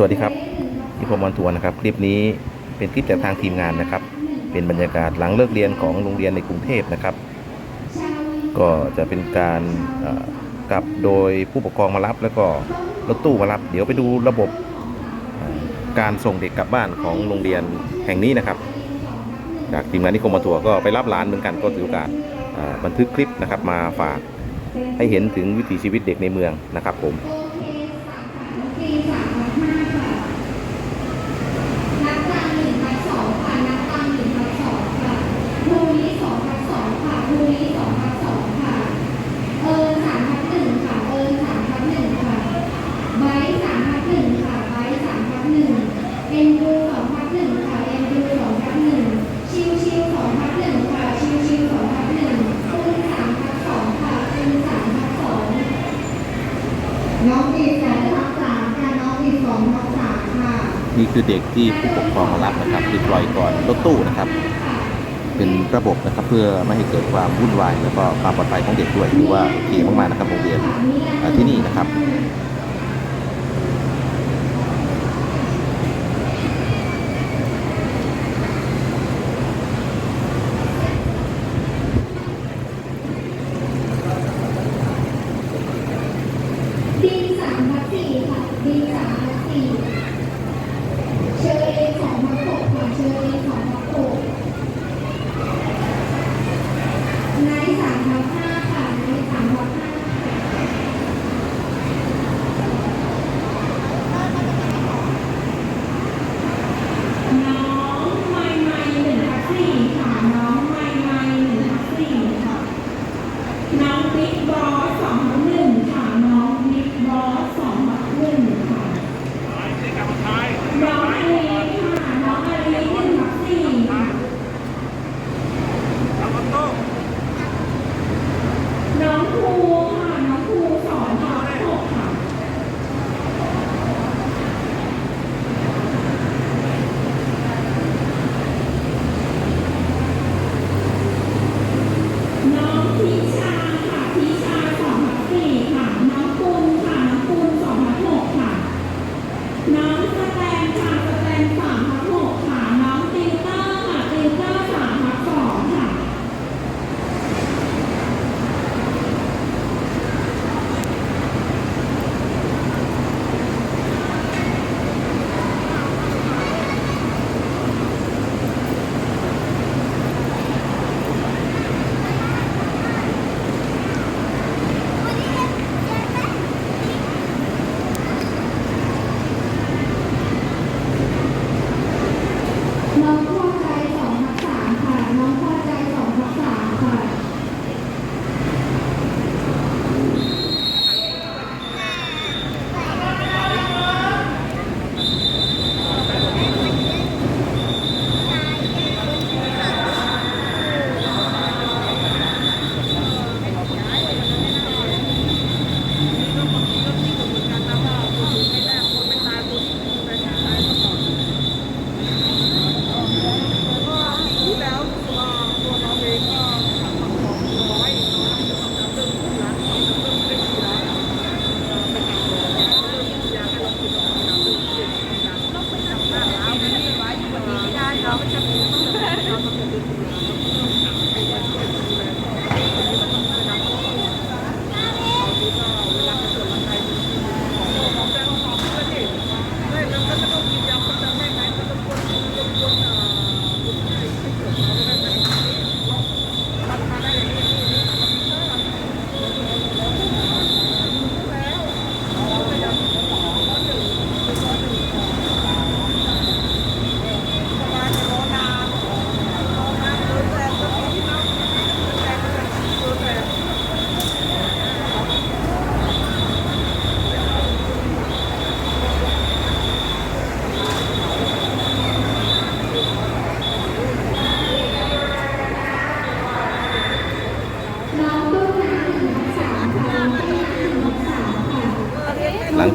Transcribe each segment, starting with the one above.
สวัสดีครับที่ผมวันทัวร์นะครับ คลิปนี้เป็นคลิปจากทางทีมงานนะครับ เป็นบรรยากาศหลังเลิกเรียนของโรงเรียนในกรุงเทพนะครับ ก็จะเป็นการกลับโดยผู้ปกครองมารับ แล้วก็รถตู้มารับ เดี๋ยวไปดูระบบการส่งเด็กกลับบ้านของโรงเรียนแห่งนี้นะครับ จากทีมงานนิคมมาทัวร์ก็ไปรับหลานเหมือนกันก็ถือโอกาสบันทึกคลิปนะครับมาฝากให้เห็นถึงวิถีชีวิตเด็กในเมืองนะครับผม นับตังหนึ่งพันสองค่ะ นับตังหนึ่งพันสองค่ะครูนี้สองพันสองค่ะครูนี้สองพันสองค่ะ เอิญสามพันหนึ่งค่ะ เอิญสามพันหนึ่งค่ะไบร์ทสามพันหนึ่งค่ะไบร์ทสามพันหนึ่งเอ็นดูสองพันหนึ่งค่ะ เอ็นดูสองพันหนึ่งชิวชิวสองพันหนึ่งค่ะ ชิวชิวสองพันหนึ่งคูณสามพันสองค่ะคูณสามพันสองน้องปีสองทับสามค่ะ น้องปีสองทับสามค่ะ นี่ คือเด็กที่ผู้ปกครองมารับนะครับคือปล่อยก่อนรถตู้นะครับ เป็นระบบนะครับเพื่อไม่ให้เกิดความวุ่นวายแล้วก็ความปลอดภัยของเด็กด้วยถือว่าโอเคมากๆนะครับโรงเรียนที่นี่นะครับ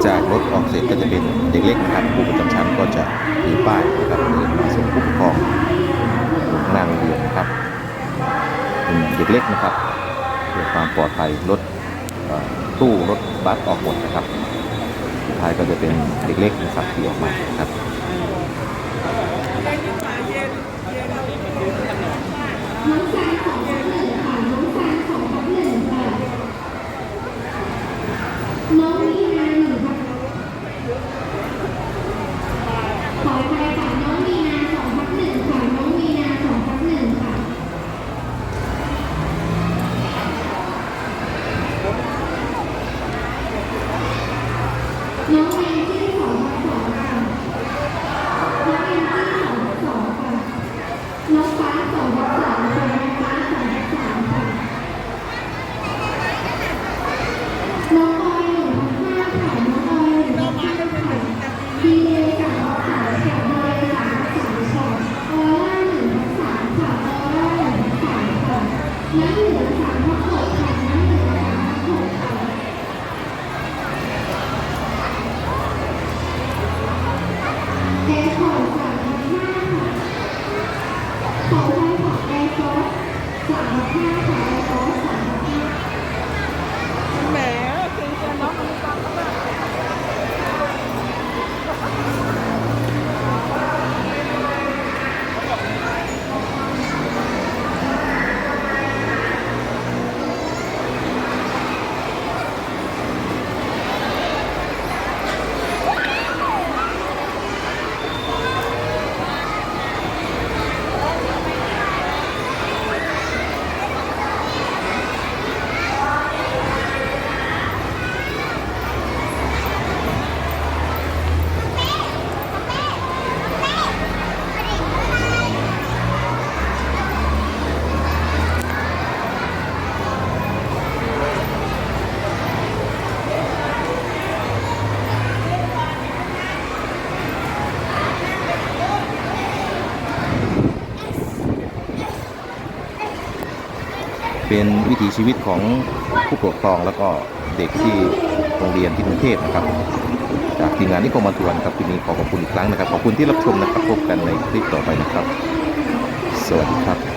จากรถออกเสร็จก็จะเป็นเด็กเล็กนะครับผู้ประจำชั้นก็จะถือป้ายนะครับเดินมาส่งผู้ปกครองนั่งเรียนครับเป็นเด็กเล็กนะครับเพื่อความปลอดภัยรถตู้รถบัสออกหมดนะครับสุดท้ายก็จะเป็นเด็กเล็กนะครับที่ออกมาครับ Thank you. เป็นวิถีชีวิตของผู้ปกครองแล้วก็เด็กที่โรงเรียนที่กรุงเทพนะครับจากทีมงานนิคมมาทวนครับทีนี้ขอขอบคุณอีกครั้งนะครับขอบคุณที่รับชมนะครับพบกันในคลิปต่อไปนะครับ สวัสดีครับ